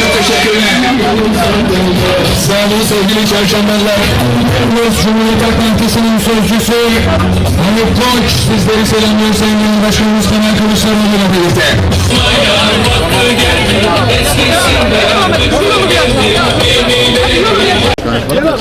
Çok teşekkürler. Sağ olun sevgili çarşambalar. Ulus Cumhuriyet Halk Partisi'nin sözcüsü Haluk Koç sizleri selamlıyor Sayın Genel Başkanımız Kemal Kılıçdaroğlu ile birlikte. Genel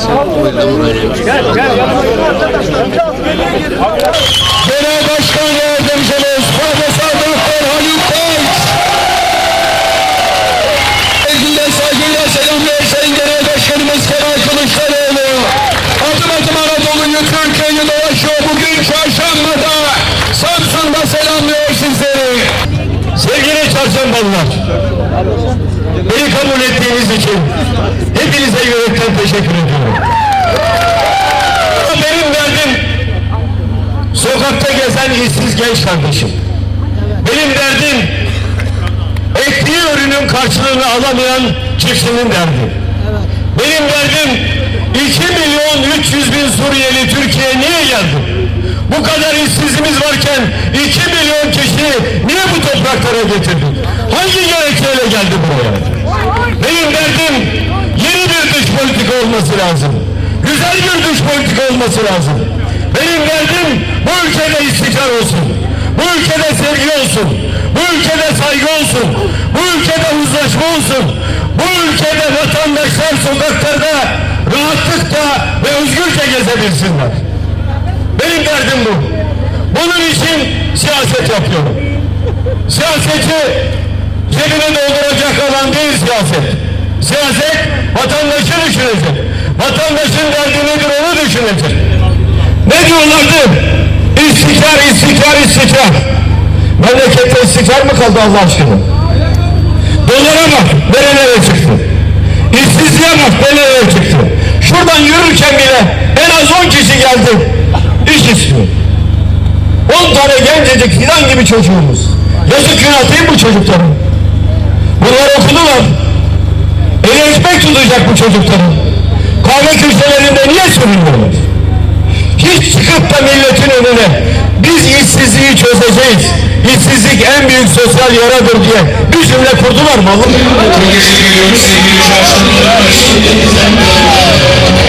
Sevgili çarşambalılar. Beni kabul ettiğiniz için hepinize yürekten teşekkür ediyorum. Benim derdim sokakta gezen işsiz genç kardeşim. Benim derdim ektiği ürünün karşılığını alamayan çiftçinin derdi. Benim derdim 2 milyon 300 bin Suriyeli Türkiye'ye niye geldi? Bu kadar işsizimiz varken 2 milyon kişi niye bu topraklara getirdik? Hangi geldi buraya? Benim derdim yeni bir dış politika olması lazım. Güzel bir dış politika olması lazım. Benim derdim bu ülkede istikrar olsun. Bu ülkede sevgi olsun. Bu ülkede saygı olsun. Bu ülkede uzlaşma olsun. Bu ülkede vatandaşlar sokaklarda rahatlıkla ve özgürce gezebilsinler. Benim derdim bu. Bunun için siyaset yapıyorum. Siyaseti cebine değil siyaset. Siyaset vatandaşı düşünecek. Vatandaşın derdi nedir onu düşünecek. Ne diyorlardı? İstikrar, istikrar, istikrar. Memlekette istikrar mı kaldı Allah aşkına? Dolara bak, nerelere çıktı? İşsizliğe bak, nerelere çıktı? Şuradan yürürken bile en az 10 kişi geldi. İş istiyor. 10 tane gencecik filan gibi çocuğumuz. Yazık günah değil bu çocukların? Eli ekmek tutacak bu çocukların. Kahve köşelerinde niye sürünüyorlar? Hiç çıkıp da milletin önüne biz işsizliği çözeceğiz. İşsizlik en büyük sosyal yaradır diye bir cümle kurdular mı? Çok